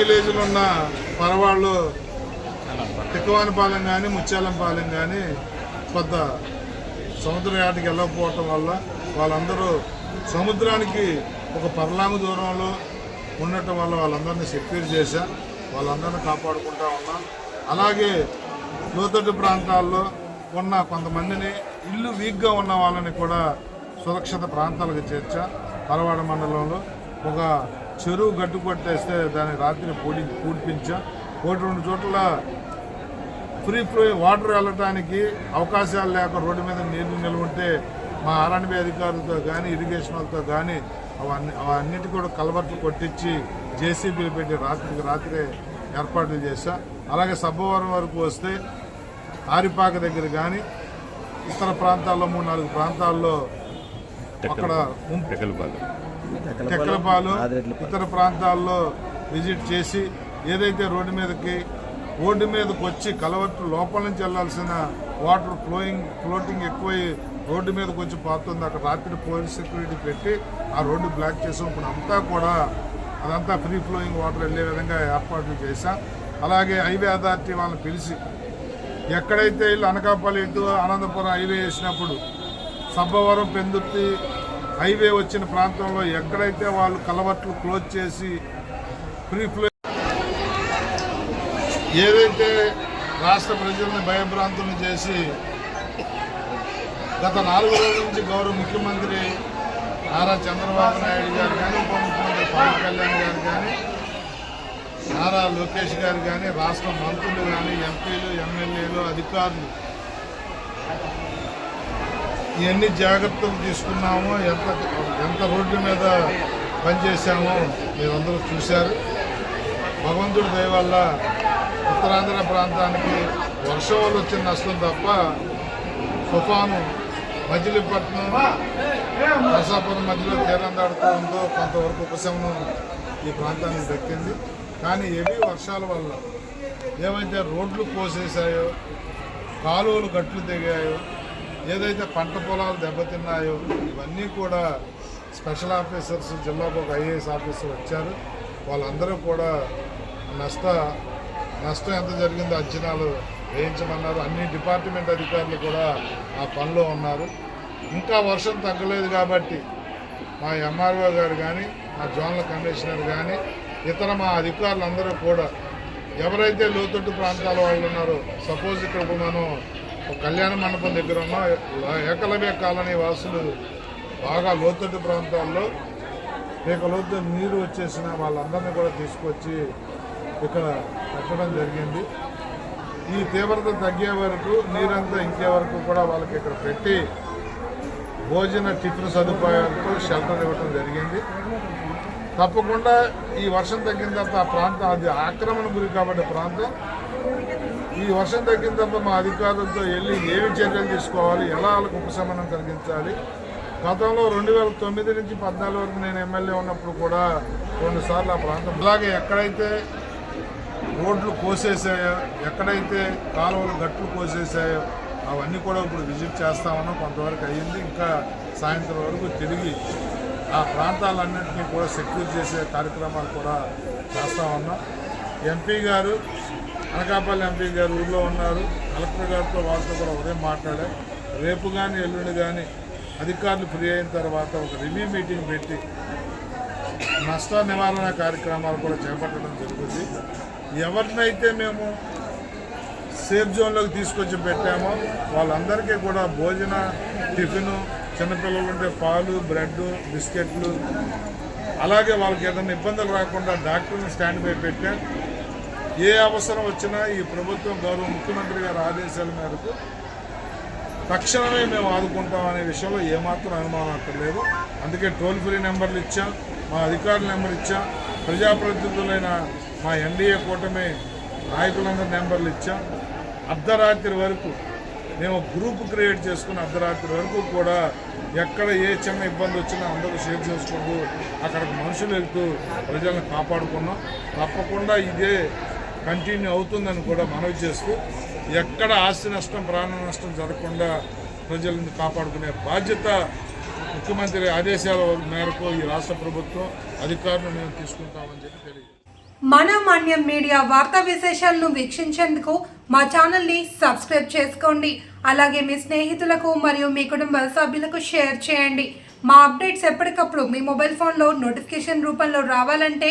మొన్న పరవాళ్ళు తిక్కవానిపాలెం కానీ ముత్యాలంపాలెం కానీ కొంత సముద్ర యాటకి వెళ్ళకపోవటం వల్ల వాళ్ళందరూ సముద్రానికి ఒక పర్లాంగు దూరంలో ఉండటం వల్ల వాళ్ళందరినీ సెక్యూర్ చేశాం. వాళ్ళందరినీ కాపాడుకుంటా ఉన్నాం. అలాగే లోతట్టు ప్రాంతాల్లో ఉన్న కొంతమందిని ఇల్లు వీక్గా ఉన్న వాళ్ళని కూడా సురక్షిత ప్రాంతాలకు చేర్చా. పరవాడ మండలంలో ఒక చెరువు గట్టు కొట్టేస్తే దాన్ని రాత్రి పూడి పూడిపించా. ఒకటి రెండు చోట్ల ఫ్రీ ఫ్లో వాటర్ వెళ్ళటానికి అవకాశాలు లేక రోడ్డు మీద నీళ్ళు నిల్వ ఉంటే మా ఆర్ఎన్బి అధికారులతో కానీ ఇరిగేషన్ వాళ్ళతో కానీ అవన్నీ అవన్నిటి కూడా కలవర్ట్లు కొట్టించి జేసీబీలు పెట్టి రాత్రికి రాత్రే ఏర్పాట్లు చేశా. అలాగే సబ్బవరం వరకు వస్తే ఆరిపాక దగ్గర కానీ ఇతర ప్రాంతాల్లో మూడు నాలుగు ప్రాంతాల్లో అక్కడ టెక్కలపాలు ఇతర ప్రాంతాల్లో విజిట్ చేసి ఏదైతే రోడ్డు మీదకి రోడ్డు మీదకి వచ్చి కలవట్టు లోపల నుంచి వెళ్ళాల్సిన వాటర్ ఫ్లోయింగ్ ఫ్లోటింగ్ ఎక్కువై రోడ్డు మీదకి వచ్చి పోతుంది అక్కడ రాత్రి పోలీస్ సెక్యూరిటీ పెట్టి ఆ రోడ్డు బ్లాక్ చేసాం. ఇప్పుడు అంతా కూడా అదంతా ఫ్రీ ఫ్లోయింగ్ వాటర్ వెళ్ళే విధంగా ఏర్పాట్లు చేశాం. అలాగే హైవే అథారిటీ వాళ్ళని పిలిచి ఎక్కడైతే ఇల్లు అనకాపల్లి ఇటు అనంతపురం హైవే వేసినప్పుడు సబ్బవరం పెందుర్తి హైవే వచ్చిన ప్రాంతంలో ఎక్కడైతే వాళ్ళు కలవట్లు క్లోజ్ చేసి ఫ్రీ ఫ్లో ఏదైతే రాష్ట్ర ప్రజల్ని భయభ్రాంతులు చేసి గత నాలుగు రోజుల నుంచి గౌరవ ముఖ్యమంత్రి నారా చంద్రబాబు నాయుడు గారు కానీ ఉప ముఖ్యమంత్రి పవన్ కళ్యాణ్ గారు కానీ నారా లోకేష్ గారు కానీ రాష్ట్ర మంత్రులు కానీ ఎంపీలు ఎమ్మెల్యేలు అధికారులు ఇవన్నీ జాగ్రత్తలు తీసుకున్నామో ఎంత ఎంత రోడ్ల మీద పనిచేశామో మీరందరూ చూశారు. భగవంతుడి దయ వల్ల ఉత్తరాంధ్ర ప్రాంతానికి వర్షం వల్ల వచ్చిన నష్టం తప్ప తుఫాను మజిలీపట్నం నరసాపురం మధ్యలో తీరం దాడుతుందో కొంతవరకు ఉపశమనం ఈ ప్రాంతానికి దక్కింది. కానీ హెవీ వర్షాల వల్ల ఏవైతే రోడ్లు కోసేసాయో కాలువలు గట్లు దిగాయో ఏదైతే పంట పొలాలు దెబ్బతిన్నాయో ఇవన్నీ కూడా స్పెషల్ ఆఫీసర్స్ జిల్లాకు ఒక ఐఏఎస్ ఆఫీసర్ వచ్చారు. వాళ్ళందరూ కూడా నష్ట నష్టం ఎంత జరిగిందో అంచనాలు వేయించమన్నారు. అన్ని డిపార్ట్మెంట్ అధికారులు కూడా ఆ పనిలో ఉన్నారు. ఇంకా వర్షం తగ్గలేదు కాబట్టి మా ఎంఆర్ఓ గారు కానీ మా జోన్ల కమిషనర్ కానీ ఇతర మా అధికారులందరూ కూడా ఎవరైతే లోతట్టు ప్రాంతాల వాళ్ళు ఉన్నారో సపోజ్ ఇక్కడ మనం కళ్యాణ మండపం దగ్గర ఉన్న ఏకలవ్య కాలనీ వాసులు బాగా లోతట్టు ప్రాంతాల్లో ఇక లోతు నీరు వచ్చేసిన వాళ్ళందరినీ కూడా తీసుకొచ్చి ఇక్కడ పెట్టడం జరిగింది. ఈ తీవ్రత తగ్గే వరకు నీరంతా ఇంకే వరకు కూడా వాళ్ళకి ఇక్కడ పెట్టి భోజన టిఫిన్ సదుపాయాలతో షెల్టర్ ఇవ్వడం జరిగింది. తప్పకుండా ఈ వర్షం తగ్గిన తర్వాత ఆ ప్రాంతం అది ఆక్రమణ గురి కాబట్టి ప్రాంతం. ఈ వర్షం తగ్గిన మా అధికారులతో వెళ్ళి ఏమి చర్యలు తీసుకోవాలి ఎలా వాళ్ళకు ఉపశమనం కలిగించాలి? గతంలో రెండు వేల తొమ్మిది నుంచి పద్నాలుగు వరకు నేను ఎమ్మెల్యే ఉన్నప్పుడు కూడా రెండుసార్లు ఆ ప్రాంతం అలాగే ఎక్కడైతే రోడ్లు కోసేసాయో ఎక్కడైతే కాలువలు గట్లు కోసేసాయో అవన్నీ కూడా ఇప్పుడు విజిట్ చేస్తామన్నా. కొంతవరకు అయ్యింది. ఇంకా సాయంత్రం వరకు తిరిగి ఆ ప్రాంతాలన్నింటినీ కూడా సెక్యూర్ చేసే కార్యక్రమాలు కూడా చేస్తామన్నాం. ఎంపీ గారు అనకాపల్లి ఎంపీ గారు ఊళ్ళో ఉన్నారు. కలెక్టర్ గారితో వాళ్ళతో కూడా ఉదయం మాట్లాడారు రేపు కానీ ఎల్లుండి కానీ అధికారులు ఫ్రీ అయిన తర్వాత ఒక రివ్యూ మీటింగ్ పెట్టి నష్ట నివారణ కార్యక్రమాలు కూడా చేపట్టడం జరుగుతుంది. ఎవరినైతే మేము సేఫ్ జోన్లోకి తీసుకొచ్చి పెట్టామో వాళ్ళందరికీ కూడా భోజన టిఫిన్ చిన్నపిల్లలు ఉంటే పాలు బ్రెడ్ బిస్కెట్లు అలాగే వాళ్ళకి ఏదైనా ఇబ్బందులు రాకుండా డాక్టర్ని స్టాండ్ బై పెట్టాం. ఏ అవసరం వచ్చినా ఈ ప్రభుత్వం గౌరవ ముఖ్యమంత్రి గారి ఆదేశాల మేరకు తక్షణమే మేము ఆదుకుంటాం అనే విషయంలో ఏమాత్రం అనుమానం అక్కర్లేదు అందుకే టోల్ ఫ్రీ నెంబర్లు ఇచ్చాం మా అధికారుల నెంబర్ ఇచ్చాం ప్రజాప్రతినిధులైన మా ఎన్డీఏ కూటమి నాయకులందరి నెంబర్లు ఇచ్చాం. అర్ధరాత్రి వరకు మేము గ్రూప్ క్రియేట్ చేసుకుని అర్ధరాత్రి వరకు కూడా ఎక్కడ ఏ చిన్న ఇబ్బంది వచ్చినా అందరూ షేర్ చేసుకుంటూ అక్కడికి మనుషులు వెళ్తూ ప్రజలను కాపాడుకున్నాం. తప్పకుండా ఇదే కంటిన్యూ అవుతుందని కూడా మనవి చేస్తూ ఎక్కడ ఆస్తి నష్టం ప్రాణ నష్టం జరగకుండా ప్రజలను కాపాడుకునే బాధ్యత ముఖ్యమంత్రి ఆదేశాల మేరకు ఈ రాష్ట్ర ప్రభుత్వం అధికారులు మేము తీసుకుంటామని చెప్పి తెలియజేస్తాం మన మాన్యం మీడియా వార్తా విశేషాలను వీక్షించేందుకు మా ఛానల్ని సబ్స్క్రైబ్ చేసుకోండి. అలాగే మీ స్నేహితులకు మరియు మీ కుటుంబ సభ్యులకు షేర్ చేయండి. మా అప్డేట్స్ ఎప్పటికప్పుడు మీ మొబైల్ ఫోన్లో నోటిఫికేషన్ రూపంలో రావాలంటే